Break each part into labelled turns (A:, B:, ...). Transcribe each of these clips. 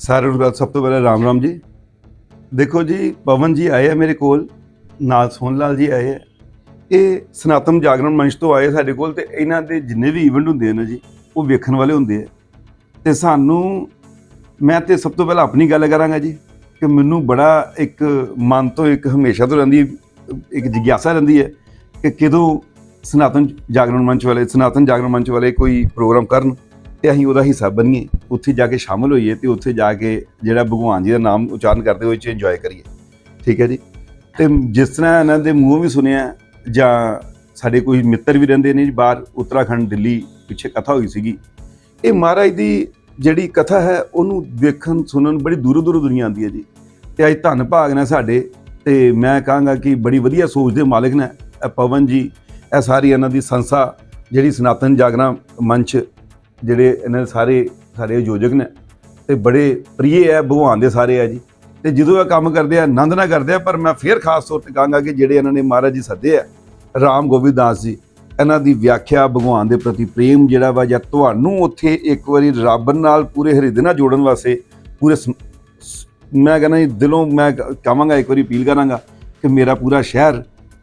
A: ਸਾਰਿਆਂ ਨੂੰ ਸਭ ਤੋਂ ਪਹਿਲਾਂ ਰਾਮ ਰਾਮ ਜੀ। ਦੇਖੋ ਜੀ, ਪਵਨ ਜੀ ਆਏ ਆ ਮੇਰੇ ਕੋਲ, ਨਾਲ ਸੋਹਣ ਲਾਲ ਜੀ ਆਏ ਆ। ਇਹ ਸਨਾਤਨ ਜਾਗਰਣ ਮੰਚ ਤੋਂ ਆਏ ਸਾਡੇ ਕੋਲ ਤੇ ਇਹਨਾਂ ਦੇ ਜਿੰਨੇ ਵੀ ਇਵੈਂਟ ਹੁੰਦੇ ਨੇ ਜੀ, ਉਹ ਵੇਖਣ ਵਾਲੇ ਹੁੰਦੇ ਆ। ਤੇ ਸਾਨੂੰ, ਮੈਂ ਤੇ ਸਭ ਤੋਂ ਪਹਿਲਾਂ ਆਪਣੀ ਗੱਲ ਕਰਾਂਗਾ ਜੀ ਕਿ ਮੈਨੂੰ ਬੜਾ ਇੱਕ ਮਨ ਤੋਂ ਇੱਕ ਹਮੇਸ਼ਾ ਤੋਂ ਰਹਿੰਦੀ, ਇੱਕ ਜਿਗਿਆਸਾ ਰਹਿੰਦੀ ਹੈ ਕਿ ਕਿਦੋਂ ਸਨਾਤਨ ਜਾਗਰਣ ਮੰਚ ਵਾਲੇ, ਸਨਾਤਨ ਜਾਗਰਣ ਮੰਚ ਵਾਲੇ ਕੋਈ ਪ੍ਰੋਗਰਾਮ ਕਰਨ। ਤੇ ਅਸੀਂ ਉਹਦਾ ਹਿੱਸਾ ਬਣੀਏ। ਉੱਥੇ ਜਾ ਕੇ ਸ਼ਾਮਲ ਹੋਈਏ ਤੇ ਉੱਥੇ ਜਾ ਕੇ ਜਿਹੜਾ ਭਗਵਾਨ ਜੀ ਦਾ ਨਾਮ ਉਚਾਰਨ ਕਰਦੇ ਹੋਏ ਚ ਇੰਜੋਏ ਕਰੀਏ। ਠੀਕ ਹੈ ਜੀ? ਤੇ ਜਿਸ ਤਰ੍ਹਾਂ ਇਹਨਾਂ ਦੇ ਮੂੰਹੋਂ ਵੀ ਸੁਣਿਆ, ਜਾਂ ਸਾਡੇ ਕੋਈ ਮਿੱਤਰ ਵੀ ਰਹਿੰਦੇ ਨੇ ਜੀ, ਬਾਹਰ ਉੱਤਰਾਖੰਡ, ਦਿੱਲੀ ਪਿੱਛੇ ਕਥਾ ਹੋਈ ਸੀਗੀ। ਇਹ ਮਹਾਰਾਜ ਦੀ ਜਿਹੜੀ ਕਥਾ ਹੈ, ਉਹਨੂੰ ਦੇਖਣ ਸੁਣਨ ਬੜੀ ਦੂਰੋਂ ਦੂਰੋਂ ਦੁਨੀਆ ਆਉਂਦੀ ਹੈ ਜੀ। ਤੇ ਅੱਜ ਧੰਨ ਭਾਗ ਨੇ ਸਾਡੇ, ਤੇ ਮੈਂ ਕਹਾਂਗਾ ਕਿ ਬੜੀ ਵਧੀਆ ਸੋਚ ਦੇ ਮਾਲਕ ਨੇ ਇਹ ਪਵਨ ਜੀ, ਇਹ ਸਾਰੀ ਇਹਨਾਂ ਦੀ ਸੰਸਥਾ ਜਿਹੜੀ ਸਨਾਤਨ ਜਾਗਰਣ ਮੰਚ ਜਿਹੜੇ ਇਹਨਾਂ ਦੇ ਸਾਰੇ ਸਾਡੇ ਆਯੋਜਕ ਨੇ ਤੇ ਬੜੇ ਪ੍ਰਿਯ ਹੈ ਭਗਵਾਨ ਦੇ ਸਾਰੇ ਆ ਜੀ। ਤੇ ਜਦੋਂ ਇਹ ਕੰਮ ਕਰਦੇ ਆ, ਆਨੰਦ ਨਾਲ ਕਰਦੇ ਆ, ਪਰ ਮੈਂ ਫੇਰ ਖਾਸ ਤੌਰ ਤੇ ਕਹਾਂਗਾ ਕਿ ਜਿਹੜੇ ਇਹਨਾਂ ਨੇ ਮਹਾਰਾਜ ਜੀ ਸੱਦੇ ਆ, ਰਾਮ ਗੋਬਿੰਦ ਦਾਸ ਜੀ, ਇਹਨਾਂ ਦੀ ਵਿਆਖਿਆ ਭਗਵਾਨ ਦੇ ਪ੍ਰਤੀ ਪ੍ਰੇਮ ਜਿਹੜਾ ਵਾ ਜਾਂ ਤੁਹਾਨੂੰ ਉੱਥੇ ਇੱਕ ਵਾਰੀ ਰੱਬ ਨਾਲ ਪੂਰੇ ਹਿਰਦੇ ਨਾਲ ਜੋੜਨ ਵਾਸਤੇ ਪੂਰੇ ਸ- ਮੈਂ ਕਹਿੰਦਾ ਜੀ, ਦਿਲੋਂ ਮੈਂ ਕਹਾਂਗਾ, ਇੱਕ ਵਾਰੀ ਅਪੀਲ ਕਰਾਂਗਾ ਕਿ ਮੇਰਾ ਪੂਰਾ ਸ਼ਹਿਰ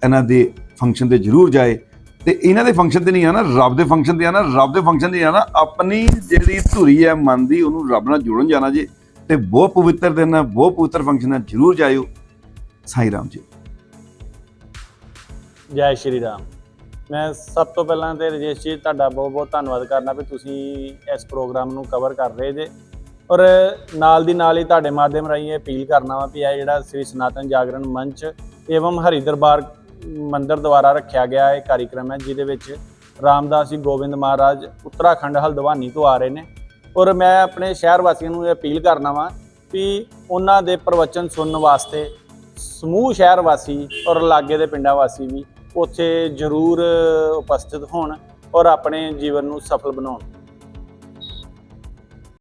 A: ਇਹਨਾਂ ਦੇ ਫੰਕਸ਼ਨ ਤੇ ਜ਼ਰੂਰ ਜਾਏ। ਤੇ ਇਹਨਾਂ ਦੇ ਫੰਕਸ਼ਨ ਤੇ ਨਹੀਂ ਆਣਾ ਰੱਬ ਦੇ ਫੰਕਸ਼ਨ ਤੇ ਆਣਾ ਰੱਬ ਦੇ ਫੰਕਸ਼ਨ ਤੇ ਆਣਾ ਆਪਣੀ ਜਿਹੜੀ ਧੁਰੀ ਹੈ, ਮਨ ਦੀ, ਉਹਨੂੰ ਰੱਬ ਨਾਲ ਜੋੜਨ ਜਾਣਾ ਜੇ, ਤੇ ਬਹੁਤ ਪਵਿੱਤਰ ਦਿਨ ਹੈ, ਬਹੁਤ ਪਵਿੱਤਰ ਫੰਕਸ਼ਨ ਹੈ, ਜ਼ਰੂਰ ਜਾਇਓ। ਸਾਈ ਰਾਮ ਜੀ।
B: ਜੈ ਸ਼੍ਰੀ ਰਾਮ। ਮੈਂ ਸਭ ਤੋਂ ਪਹਿਲਾਂ ਤੇ ਰਜੇਸ਼ ਜੀ, ਤੁਹਾਡਾ ਬਹੁਤ ਬਹੁਤ ਧੰਨਵਾਦ ਕਰਨਾ ਵੀ ਤੁਸੀਂ ਇਸ ਪ੍ਰੋਗਰਾਮ ਨੂੰ ਕਵਰ ਕਰ ਰਹੇ ਜੇ। ਔਰ ਨਾਲ ਦੀ ਨਾਲ ਹੀ ਤੁਹਾਡੇ ਮਾਧਿਅਮ ਰਾਹੀਂ ਇਹ ਅਪੀਲ ਕਰਨਾ ਵਾ ਵੀ ਇਹ ਜਿਹੜਾ ਸ੍ਰੀ ਸਨਾਤਨ ਜਾਗਰਣ ਮੰਚ, ਏਵਮ ਹਰੀ ਦਰਬਾਰ ਮੰਦਿਰ ਦੁਆਰਾ ਰੱਖਿਆ ਗਿਆ ਇਹ ਕਾਰਜਕ੍ਰਮ ਹੈ, ਜਿਹਦੇ ਵਿੱਚ ਰਾਮਦਾਸ ਜੀ ਗੋਬਿੰਦ ਮਹਾਰਾਜ ਉੱਤਰਾਖੰਡ ਹਲਦਵਾਨੀ ਤੋਂ ਆ ਰਹੇ ਨੇ। ਔਰ ਮੈਂ ਆਪਣੇ ਸ਼ਹਿਰ ਵਾਸੀਆਂ ਨੂੰ ਇਹ ਅਪੀਲ ਕਰਨਾ ਵਾਂ ਵੀ ਉਹਨਾਂ ਦੇ ਪ੍ਰਵਚਨ ਸੁਣਨ ਵਾਸਤੇ ਸਮੂਹ ਸ਼ਹਿਰ ਵਾਸੀ ਔਰ ਲਾਗੇ ਦੇ ਪਿੰਡਾਂ ਵਾਸੀ ਵੀ ਉੱਥੇ ਜ਼ਰੂਰ ਉਪਸਥਿਤ ਹੋਣ ਔਰ ਆਪਣੇ ਜੀਵਨ ਨੂੰ ਸਫਲ ਬਣਾਉਣ।